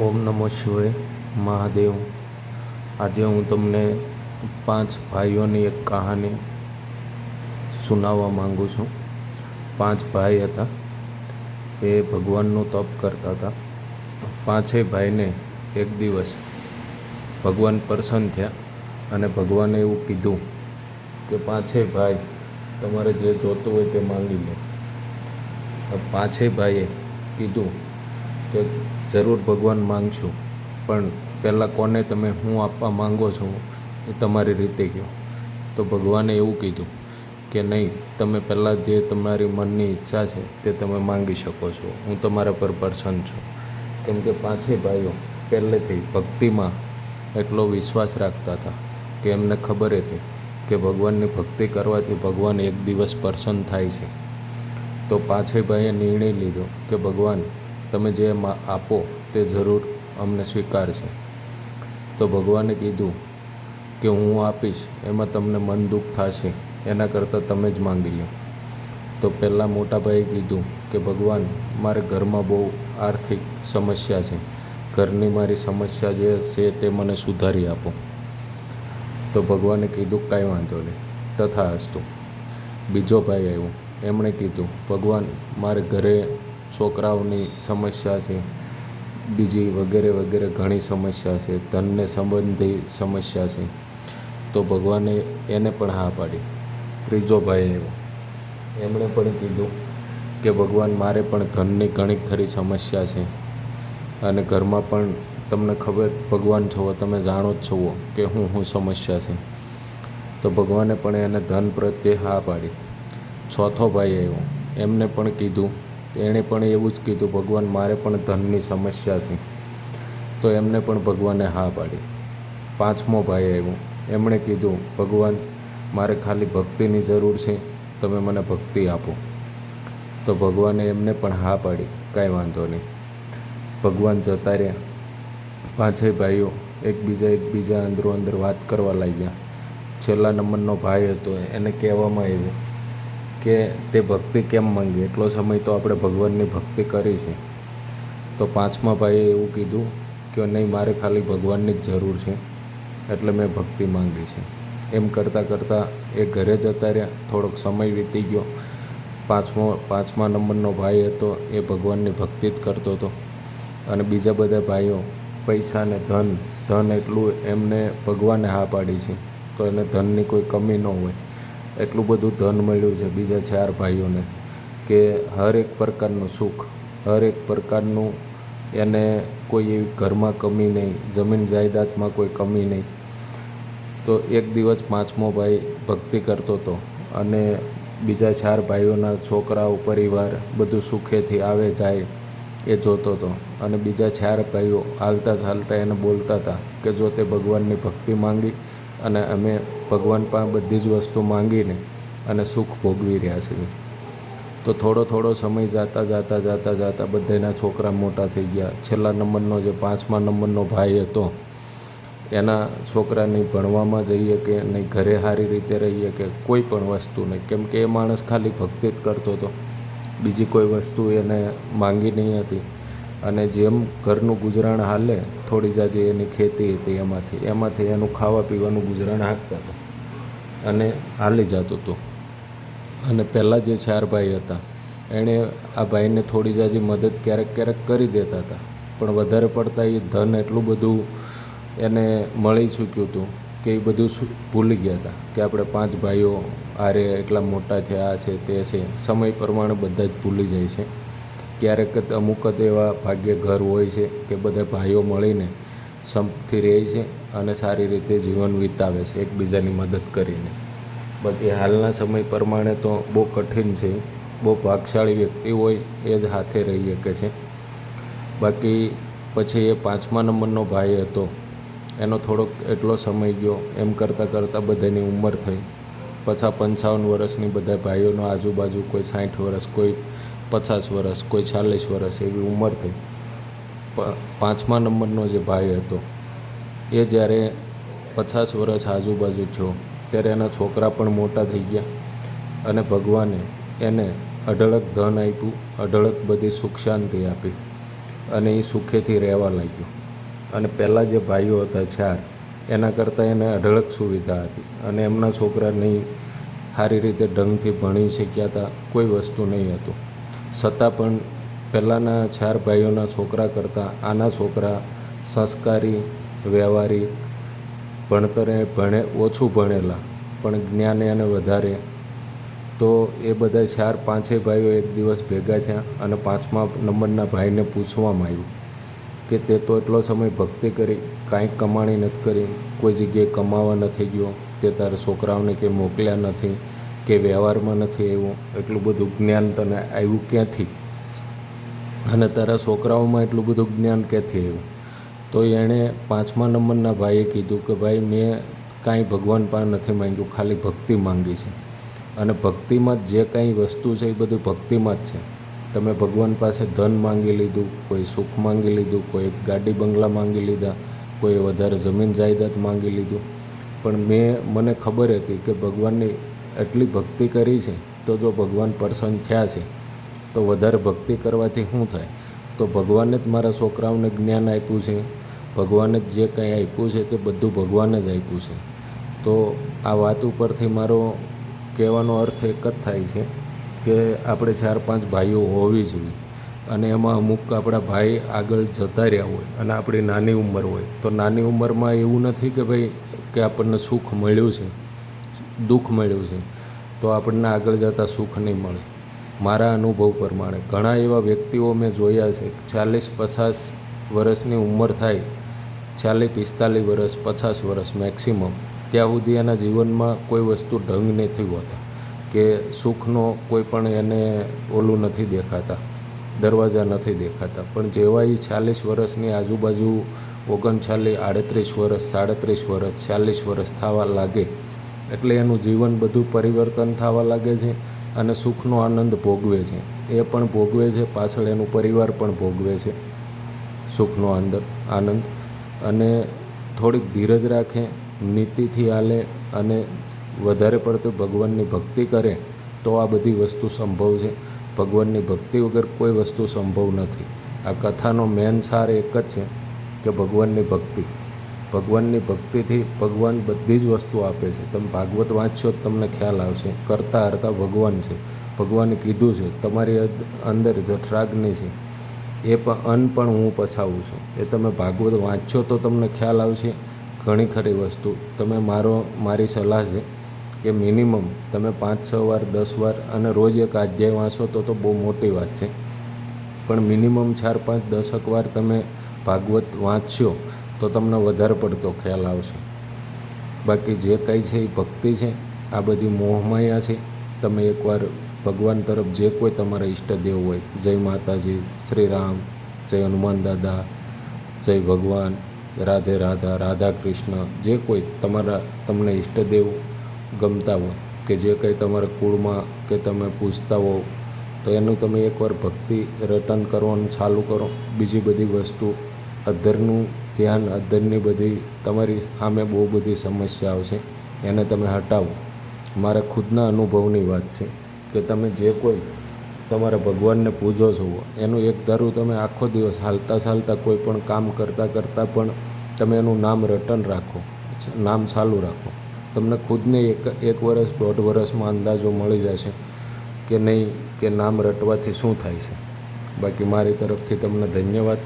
ઓમ નમો શિવાય મહાદેવ. આજે હું તમને પાંચ ભાઈઓની એક કહાની સુનાવવા માંગુ છું. પાંચ ભાઈ હતા. એ ભગવાનનું તપ કરતા હતા. પાંચેય ભાઈને એક દિવસ ભગવાન પ્રસન્ન થયા અને ભગવાને એવું કીધું કે પાંચેય ભાઈ, તમારે જે જોતું હોય તે માંગી લો. પાંચેય ભાઈએ કીધું કે જરૂર ભગવાન માંગશો, પણ પહેલાં કોને તમે હું આપવા માંગો છો એ તમારી રીતે કહો. તો ભગવાને એવું કીધું કે નહીં, તમે પહેલાં જે તમારી મનની ઈચ્છા છે તે તમે માંગી શકો છો. હું તમારા પર પ્રસન્ન છું. કેમ કે પાંચે ભાઈઓ પહેલેથી ભક્તિમાં એટલો વિશ્વાસ રાખતા હતા કે એમને ખબર હતી કે ભગવાનની ભક્તિ કરવાથી ભગવાન એક દિવસ પ્રસન્ન થાય છે. તો પાછે ભાઈએ નિર્ણય લીધો કે ભગવાન તમે જે આપો તે જરૂર અમને સ્વીકારશે. તો ભગવાને કીધું કે હું આપીશ, એમાં તમને મન દુઃખ થશે, એના કરતાં તમે જ માંગી લો. તો પહેલાં મોટાભાઈએ કીધું કે ભગવાન, મારે ઘરમાં બહુ આર્થિક સમસ્યા છે. ઘરની મારી સમસ્યા જે છે તે મને સુધારી આપો. તો ભગવાને કીધું, કાંઈ વાંધો નહીં. તથા અસ્તુ. બીજો ભાઈ આવ્યો. એમણે કીધું, ભગવાન, મારે ઘરે છોકરાઓની સમસ્યા છે, બીજી વગેરે વગેરે ઘણી સમસ્યા છે, ધનને સંબંધી સમસ્યા છે, તો ભગવાને એને પણ હા પાડી. ત્રીજો ભાઈ આવ્યો. એમણે પણ કીધું કે ભગવાન, મારે પણ ધનની ઘણી ખરી સમસ્યા છે અને ઘરમાં પણ તમને ખબર, ભગવાન છો, તમે જાણો જ છો કે હું હું સમસ્યા છે. તો ભગવાને પણ એને ધન પ્રત્યે હા પાડી. ચોથો ભાઈ આવ્યો. એમને પણ કીધું એણે પણ એવું જ કીધું, ભગવાન, મારે પણ ધનની સમસ્યા છે. તો એમને પણ ભગવાને હા પાડી. પાંચમો ભાઈ આવ્યો. એમણે કીધું, ભગવાન, મારે ખાલી ભક્તિની જરૂર છે. તમે મને ભક્તિ આપો. તો ભગવાને એમને પણ હા પાડી. કાંઈ વાંધો નહીં. ભગવાન જતા રહ્યા. પાંચેય ભાઈઓ એકબીજા એકબીજા અંદરો અંદર વાત કરવા લાગ્યા. છેલ્લા નંબરનો ભાઈ હતો. એને કહેવામાં આવ્યું કે તે ભક્તિ કેમ માંગી? એટલો સમય તો આપણે ભગવાનની ભક્તિ કરી છે. તો પાંચમા ભાઈએ એવું કીધું કે નહીં, મારે ખાલી ભગવાનની જ જરૂર છે. એટલે મેં ભક્તિ માંગી છે. એમ કરતાં કરતાં એ ઘરે જતા રહ્યા. થોડોક સમય વીતી ગયો. પાંચમો, પાંચમા નંબરનો ભાઈ હતો, એ ભગવાનની ભક્તિ જ કરતો હતો. અને બીજા બધા ભાઈઓ, પૈસા ને ધન ધન એટલું એમને ભગવાને હા પાડી છે. તો એને ધનની કોઈ કમી ન હોય. એટલું બધું ધન મળ્યું છે બીજા ચાર ભાઈઓને કે હર એક પ્રકારનું સુખ, હર એક પ્રકારનું એને કોઈ એવી ઘરમાં કમી નહીં, જમીન જાયદાદમાં કોઈ કમી નહીં. તો એક દિવસ પાંચમો ભાઈ ભક્તિ કરતો હતો અને બીજા ચાર ભાઈઓના છોકરાઓ, પરિવાર બધું સુખેથી આવે જાય એ જોતો હતો. અને બીજા ચાર ભાઈઓ હાલતા ચાલતા એને બોલતા હતા કે જો તે ભગવાનની ભક્તિ માંગી અને અમે ભગવાન પાસે બધી જ વસ્તુ માંગીને અને સુખ ભોગવી રહ્યા છીએ. તો થોડો થોડો સમય જાતા જાતા જાતા જાતા બધાના છોકરા મોટા થઈ ગયા. છેલ્લા નંબરનો જે પાંચમા નંબરનો ભાઈ હતો, એના છોકરાની ભણવામાં જઈએ કે નહીં, ઘરે સારી રીતે રહીએ કે કોઈ પણ વસ્તુ નહીં. કેમ કે એ માણસ ખાલી ભક્તિ જ કરતો હતો. બીજી કોઈ વસ્તુ એને માંગી નહીં હતી. અને જેમ ઘરનું ગુજરાન હાલે, થોડી જાજી એની ખેતી હતી એમાંથી. એમાંથી એનું ખાવા પીવાનું ગુજરાન હાંકતા હતા. અને હાલી જતું હતું. અને પહેલાં જે ચાર ભાઈ હતા, એણે આ ભાઈને થોડી જાજી મદદ ક્યારેક ક્યારેક કરી દેતા હતા. પણ વધારે પડતા એ ધન એટલું બધું એને મળી ચૂક્યું હતું કે એ બધું ભૂલી ગયા હતા કે આપણે પાંચ ભાઈઓ આરે એટલા મોટા છે આ છે, તે છે. સમય પ્રમાણે બધા જ ભૂલી જાય છે. ક્યારેક અમુક જ એવા ભાગ્ય ઘર હોય છે કે બધા ભાઈઓ મળીને સંપથી રહે છે અને સારી રીતે જીવન વિતાવે છે, એકબીજાની મદદ કરીને. બાકી હાલના સમય પ્રમાણે તો બહુ કઠિન છે, બહુ ભાગશાળી વ્યક્તિ હોય એ જ હાથે રહી શકે છે. બાકી પછી એ પાંચમા નંબરનો ભાઈ હતો, એનો થોડોક એટલો સમય ગયો, એમ કરતાં કરતાં બધાની ઉંમર થઈ. પચાસ પંચાવન વર્ષની બધા ભાઈઓનો આજુબાજુ કોઈ સાઠ વર્ષ, કોઈ પચાસ વર્ષ કોઈ ચાલીસ વર્ષ એવી ઉંમર થઈ. પાંચમા નંબરનો જે ભાઈ હતો, એ જ્યારે પચાસ વર્ષ આજુબાજુ થયો, ત્યારે એના છોકરા પણ મોટા થઈ ગયા અને ભગવાને એને અઢળક ધન આપ્યું, અઢળક બધી સુખ શાંતિ આપી અને એ સુખેથી રહેવા લાગ્યો. અને પહેલાં જે ભાઈઓ હતા ચાર, એના કરતાં એને અઢળક સુવિધા હતી અને એમના છોકરા નહીં, સારી રીતે ઢંગથી ભણી શક્યા હતા, કોઈ વસ્તુ નહીં હતું. છતાં પણ પહેલાંના ચાર ભાઈઓના છોકરા કરતાં આના છોકરા સંસ્કારી વ્યવહારિક ભણતરે ભણે, ઓછું ભણેલા, પણ જ્ઞાને અને વધારે. તો એ બધા ચાર પાંચેય ભાઈઓ એક દિવસ ભેગા થયા અને પાંચમા નંબરના ભાઈને પૂછવામાં આવ્યું કે તે તો એટલો સમય ભક્તિ કરી, કાંઈ કમાણી નથી કરી, કોઈ જગ્યાએ કમાવા નથી ગયો, તે તારા છોકરાઓને કે મોકલ્યા નથી. કે વ્યવહારમાં નથી આવ્યું, એટલું બધું જ્ઞાન તને આવ્યું ક્યાંથી? અને તારા છોકરાઓમાં એટલું બધું જ્ઞાન ક્યાંથી આવ્યું? તો એણે પાંચમા નંબરના ભાઈએ કીધું કે ભાઈ, મેં કાંઈ ભગવાન પાસે નથી માંગ્યું, ખાલી ભક્તિ માંગી છે. અને ભક્તિમાં જ જે કાંઈ વસ્તુ છે એ બધું ભક્તિમાં જ છે. તમે ભગવાન પાસે ધન માંગી લીધું, કોઈ સુખ માંગી લીધું, કોઈ ગાડી બંગલા માંગી લીધા, કોઈ વધારે જમીન જાયદાદ માંગી લીધું. પણ મેં, મને ખબર હતી કે ભગવાનની એટલી ભક્તિ કરી છે, તો જો ભગવાન પ્રસન્ન થયા છે, તો વધારે ભક્તિ કરવાથી શું થાય? તો ભગવાને જ મારા છોકરાઓને જ્ઞાન આપ્યું છે, ભગવાને જ જે કંઈ આપ્યું છે તે બધું ભગવાને જ આપ્યું છે. તો આ વાત ઉપરથી મારો કહેવાનો અર્થ એક જ થાય છે કે આપણે ચાર પાંચ ભાઈઓ હોવી જોઈએ અને એમાં અમુક આપણા ભાઈ આગળ જતા રહ્યા હોય અને આપણી નાની ઉંમર હોય. તો નાની ઉંમરમાં એવું નથી કે ભાઈ, કે આપણને સુખ મળ્યું છે. દુઃખ મળ્યું છે, તો આપણને આગળ જતાં સુખ નહીં મળે. મારા અનુભવ પ્રમાણે ઘણા એવા વ્યક્તિઓ મેં જોયા છે, ચાલીસ પચાસ વર્ષની ઉંમર થાય, ચાલીસ પિસ્તાલીસ વર્ષ, પચાસ વર્ષ મેક્સિમમ ત્યાં સુધી એના જીવનમાં કોઈ વસ્તુ ઢંગ નથી હોતા, કે સુખનો કોઈ પણ એને ઓલું નથી દેખાતા, દરવાજા નથી દેખાતા. પણ જેવા એ ચાલીસ વર્ષની આજુબાજુ ઓગણચાલીસ, આડત્રીસ વર્ષ, સાડત્રીસ વર્ષ, ચાલીસ વર્ષ થવા લાગે એટલે એનું જીવન બધું પરિવર્તન થવા લાગે છે અને સુખનો આનંદ ભોગવે છે. એ પણ ભોગવે છે, પાછળ એનું પરિવાર પણ ભોગવે છે. સુખનો આનંદ આનંદ. અને થોડીક ધીરજ રાખે, નીતિથી હાલે અને વધારે પડતું ભગવાનની ભક્તિ કરે તો આ બધી વસ્તુ સંભવ છે. ભગવાનની ભક્તિ વગર કોઈ વસ્તુ સંભવ નથી. આ કથાનો મેન સાર એક જ છે કે ભગવાનની ભક્તિ. ભગવાનની ભક્તિથી ભગવાન બધી જ વસ્તુ આપે છે. તમે ભાગવત વાંચશો તો તમને ખ્યાલ આવશે. કરતા હરતા ભગવાન છે. ભગવાને કીધું છે, તમારી અદ- અંદર જઠરાગ્નિ છે. એ પણ અન્ન પણ હું પસાવું છું. એ તમે ભાગવત વાંચશો તો તમને ખ્યાલ આવશે ઘણી ખરી વસ્તુ. તમે મારો, મારી સલાહ છે કે મિનિમમ તમે પાંચ, છ વાર, દસ વાર અને રોજ એક અધ્યાય વાંચો તો તો બહુ મોટી વાત છે. પણ મિનિમમ ચાર, પાંચ, દસક વાર તમે ભાગવત વાંચશો તો તમને વધારે પડતો ખ્યાલ આવશે. બાકી જે કંઈ છે એ ભક્તિ છે, આ બધી મોહમાયા છે. તમે એકવાર ભગવાન તરફ જે કોઈ તમારા ઈષ્ટદેવ હોય, જય માતાજી, શ્રી રામ, જય હનુમાન દાદા, જય ભગવાન, રાધે રાધા રાધા કૃષ્ણ, જે કોઈ તમારા તમને ઈષ્ટદેવ ગમતા હોય કે જે કંઈ તમારા કુળમાં કે તમે પૂછતા હો, તો એનું તમે એકવાર ભક્તિ રટન કરવાનું ચાલુ કરો. બીજી બધી વસ્તુ અધરનું ધ્યાન અધરની બધી તમારી સામે બહુ બધી સમસ્યાઓ છે. એને તમે હટાવો. મારા ખુદના અનુભવની વાત છે કે તમે જે કોઈ તમારા ભગવાનને પૂજો છો, એનું એક ધારું તમે આખો દિવસ હાલતા ચાલતા કોઈ પણ કામ કરતાં કરતાં પણ તમે એનું નામ રટન રાખો. નામ ચાલુ રાખો. તમને ખુદને એક એક વર્ષ દોઢ વર્ષમાં અંદાજો મળી જશે કે નહીં, કે નામ રટવાથી શું થાય છે. બાકી મારી તરફથી તમને ધન્યવાદ.